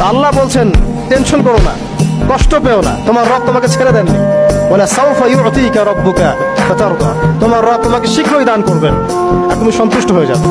আল্লাহ বলছেন, টেনশন করো না, কষ্ট পেও না, তোমার রব তোমাকে ছেড়ে দেননি। বলে, সাউফা ইউতিকা রব্বুকা তোমার রব তোমাকে শীঘ্রই দান করবেন। আর তুমি সন্তুষ্ট হয়ে যাবে।